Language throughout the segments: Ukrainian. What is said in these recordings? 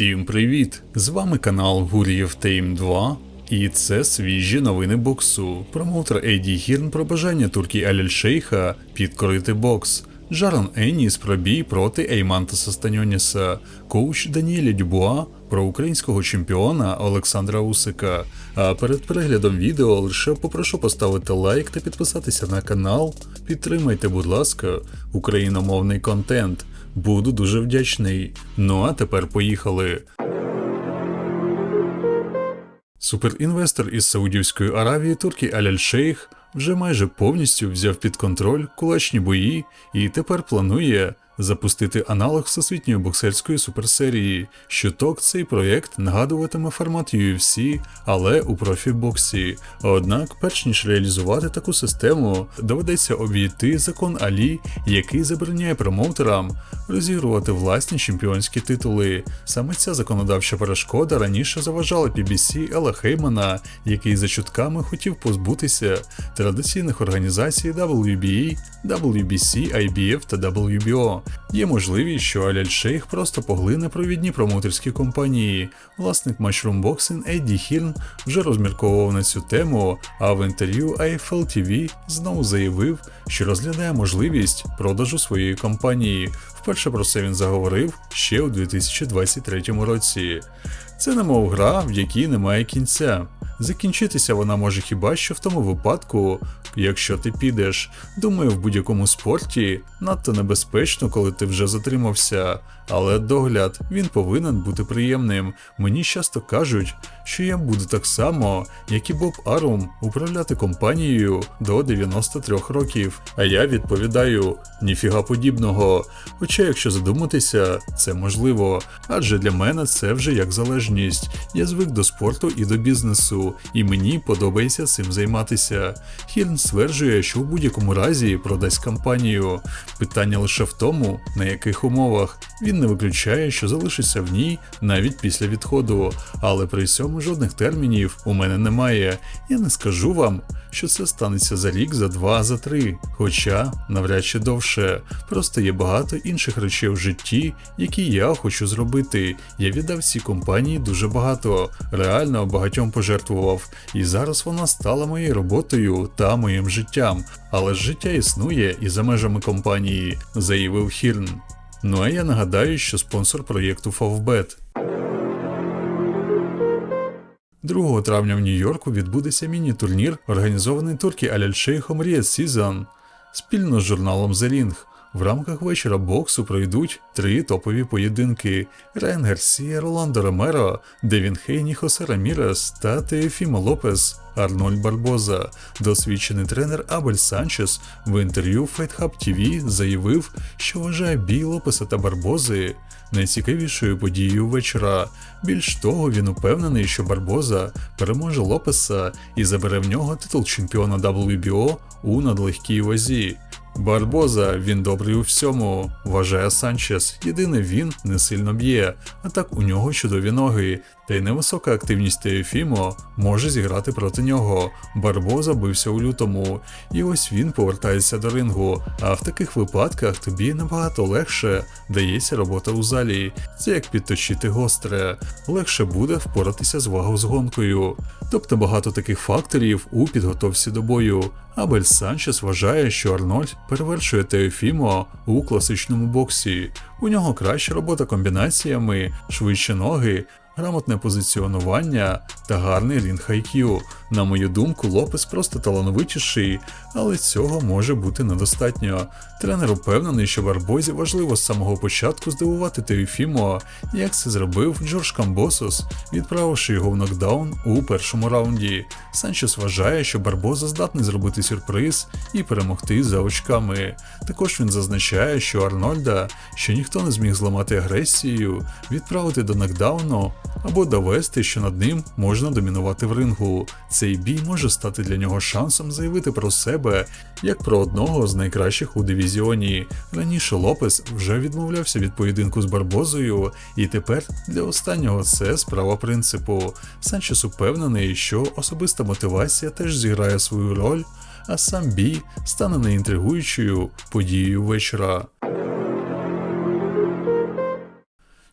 Всім привіт! З вами канал Гур'єв Тейм 2. І це свіжі новини боксу. Промоутер Ейді Гірн про бажання туркі Аляль Шейха підкорити бокс. Жарон Еніс про бій проти Еймантаса Станьоніса, коуч Даніеля Дюбуа про українського чемпіона Олександра Усика. А перед переглядом відео лише попрошу поставити лайк та підписатися на канал. Підтримайте, будь ласка, україномовний контент. Буду дуже вдячний. Ну а тепер поїхали. Суперінвестор із Саудівської Аравії Туркі Аляль Шейх вже майже повністю взяв під контроль кулачні бої і тепер планує запустити аналог всесвітньої боксерської суперсерії. Щоток цей проєкт нагадуватиме формат UFC, але у профібоксі. Однак, перш ніж реалізувати таку систему, доведеться обійти закон Алі, який забороняє промоутерам розігрувати власні чемпіонські титули. Саме ця законодавча перешкода раніше заважала PBC Ела Хеймана, який за чутками хотів позбутися традиційних організацій WBA, WBC, IBF та WBO. Є можливість, що Аляль Шейх просто поглине провідні промоутерські компанії. Власник Mushroom Boxing Едді Хірн вже розмірковував на цю тему, а в інтерв'ю AFL TV знову заявив, що розглядає можливість продажу своєї компанії. Вперше про це він заговорив ще у 2023 році. Це немов гра, в якій немає кінця. Закінчитися вона може хіба що в тому випадку, якщо ти підеш. Думаю, в будь-якому спорті надто небезпечно, коли ти вже затримався. Але догляд він повинен бути приємним. Мені часто кажуть, що я буду так само, як і Боб Арум, управляти компанією до 93 років. А я відповідаю: ніфіга подібного. Хоча, якщо задуматися, це можливо, адже для мене це вже як залежність. Я звик до спорту і до бізнесу, і мені подобається цим займатися. Хірн стверджує, що в будь-якому разі продасть компанію. Питання лише в тому, на яких умовах. Він не виключає, що залишиться в ній навіть після відходу, але при цьому жодних термінів у мене немає. Я не скажу вам, що це станеться за рік, за два, за три. Хоча навряд чи довше. Просто є багато інших речей в житті, які я хочу зробити. Я віддав цій компанії дуже багато, реально багатьом пожертвував, і зараз вона стала моєю роботою та моїм життям. Але життя існує і за межами компанії, заявив Хірн. Ну а я нагадаю, що спонсор проєкту Favbet. 2 травня в Нью-Йорку відбудеться міні-турнір, організований туркі Аляль-Шейхом Сізан спільно з журналом The Ring. В рамках вечора боксу пройдуть три топові поєдинки: Райан Гарсія, Роландо Ромеро, Девін Хейні, Хосе Рамірес та Теофімо Лопес. Арнольд Барбоза, досвідчений тренер Абель Санчес в інтерв'ю Fight Hub TV заявив, що вважає Лопеса та Барбози найцікавішою подією вечора. Більш того, він упевнений, що Барбоза переможе Лопеса і забере в нього титул чемпіона WBO у надлегкій вазі. Барбоза, він добрий у всьому, вважає Санчес. Єдине він не сильно б'є, а так у нього чудові ноги, та й невисока активність Теофімо може зіграти проти нього. Барбоза бився у лютому, і ось він повертається до рингу. А в таких випадках тобі набагато легше дається робота у залі. Це як підточити гостре, легше буде впоратися з вагозгонкою. Тобто багато таких факторів у підготовці до бою. Абель Санчес вважає, що Арнольд перевершує Теофімо у класичному боксі. У нього краща робота комбінаціями, швидші ноги, грамотне позиціонування та гарний рінг IQ. На мою думку, Лопес просто талановитіший, але цього може бути недостатньо. Тренер упевнений, що Барбозі важливо з самого початку здивувати Теофімо, як це зробив Джордж Камбосос, відправивши його в нокдаун у першому раунді. Санчес вважає, що Барбоза здатний зробити сюрприз і перемогти за очками. Також він зазначає, що Арнольда, що ніхто не зміг зламати агресією, відправити до нокдауну або довести, що над ним можна домінувати в рингу. Цей бій може стати для нього шансом заявити про себе як про одного з найкращих у дивізіоні. Раніше Лопес вже відмовлявся від поєдинку з Барбозою, і тепер для останнього це справа принципу. Санчес упевнений, що особиста мотивація теж зіграє свою роль, а сам бій стане неінтригуючою подією вечора.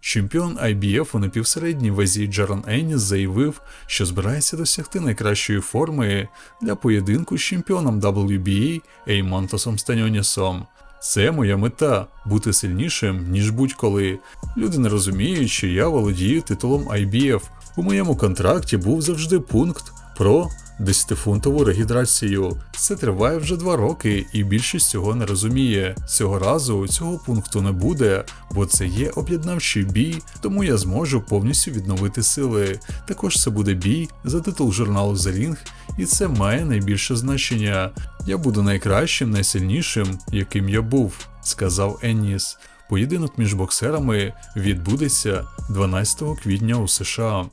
Чемпіон IBF у напівсередній вазі Джаран Енніс заявив, що збирається досягти найкращої форми для поєдинку з чемпіоном WBA Еймонтосом Станьонісом. Це моя мета бути сильнішим, ніж будь-коли. Люди не розуміють, що я володію титулом IBF. У моєму контракті був завжди пункт про 10-фунтову регідрацію. Це триває вже два роки, і більшість цього не розуміє. Цього разу цього пункту не буде, бо це є об'єднавчий бій, тому я зможу повністю відновити сили. Також це буде бій за титул журналу The Ring, і це має найбільше значення. Я буду найкращим, найсильнішим, яким я був, сказав Енніс. Поєдинок між боксерами відбудеться 12 квітня у США.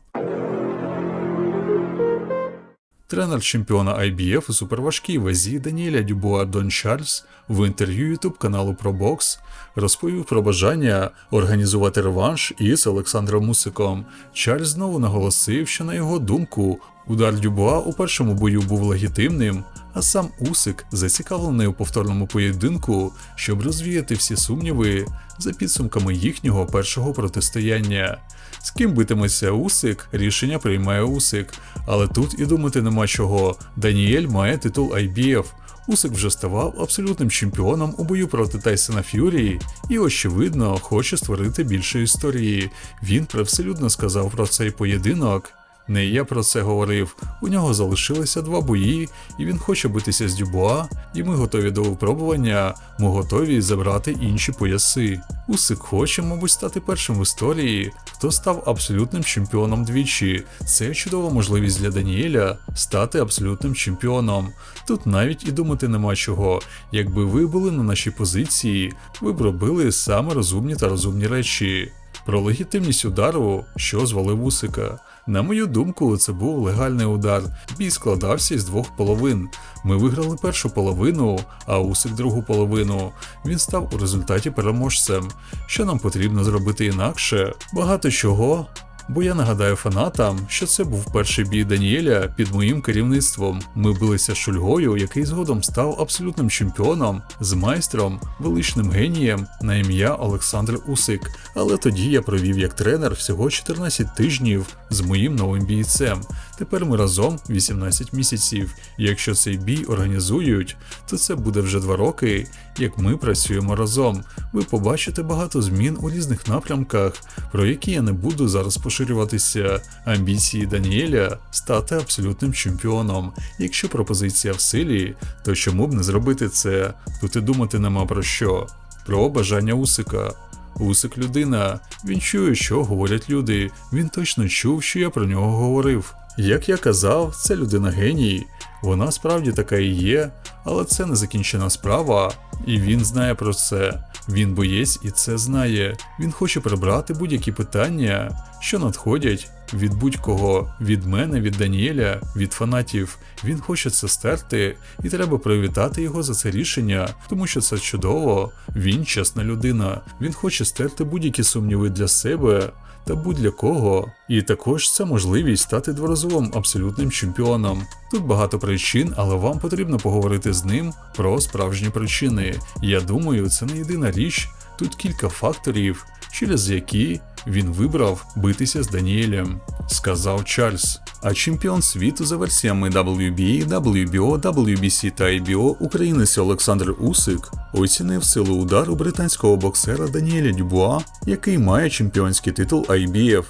Тренер чемпіона IBF у суперважкій вазі Даніеля Дюбуа Дон Чарльз в інтерв'ю ютуб каналу ProBox розповів про бажання організувати реванш із Олександром Мусиком. Чарльз знову наголосив, що на його думку удар Дюбуа у першому бою був легітимним, а сам Усик зацікавлений у повторному поєдинку, щоб розвіяти всі сумніви за підсумками їхнього першого протистояння. З ким битиметься Усик, рішення приймає Усик. Але тут і думати нема чого. Даніель має титул IBF. Усик вже ставав абсолютним чемпіоном у бою проти Тайсона Ф'юрії і, очевидно, хоче створити більше історії. Він привселюдно сказав про цей поєдинок. Не я про це говорив. У нього залишилися два бої, і він хоче битися з Дюбуа, і ми готові до випробування, ми готові забрати інші пояси. Усик хоче, мабуть, стати першим в історії, хто став абсолютним чемпіоном двічі. Це чудова можливість для Даніеля стати абсолютним чемпіоном. Тут навіть і думати нема чого. Якби ви були на нашій позиції, ви б робили саме розумні та розумні речі. Про легітимність удару, що звалив Усика. На мою думку, це був легальний удар. Бій складався із двох половин. Ми виграли першу половину, а Усик другу половину. Він став у результаті переможцем. Що нам потрібно зробити інакше? Багато чого. Бо я нагадаю фанатам, що це був перший бій Даніеля під моїм керівництвом. Ми билися з Шульгою, який згодом став абсолютним чемпіоном, з майстром, величним генієм на ім'я Олександр Усик. Але тоді я провів як тренер всього 14 тижнів з моїм новим бійцем. Тепер ми разом 18 місяців. Якщо цей бій організують, то це буде вже два роки, як ми працюємо разом. Ви побачите багато змін у різних напрямках, про які я не буду зараз поширюватися. Амбіції Даніеля стати абсолютним чемпіоном. Якщо пропозиція в силі, то чому б не зробити це? Тут і думати нема про що. Про бажання Усика. Усик людина. Він чує, що говорять люди. Він точно чув, що я про нього говорив. Як я казав, це людина геній. Вона справді така і є, але це не закінчена справа, і він знає про це. Він боєць і це знає. Він хоче прибрати будь-які питання, що надходять від будь-кого, від мене, від Даніеля, від фанатів. Він хоче це стерти, і треба привітати його за це рішення, тому що це чудово. Він чесна людина. Він хоче стерти будь-які сумніви для себе та будь-для кого. І також це можливість стати дворазовим абсолютним чемпіоном. Тут багато причин, але вам потрібно поговорити з ним про справжні причини. Я думаю, це не єдина річ. Тут кілька факторів, через які він вибрав битися з Даніелем, сказав Чарльз. А чемпіон світу за версіями WBA, WBO, WBC та IBO українець Олександр Усик оцінив силу удару британського боксера Даніеля Дюбуа, який має чемпіонський титул IBF.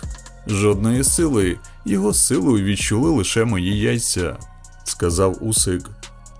Жодної сили, його силою відчули лише мої яйця, сказав Усик.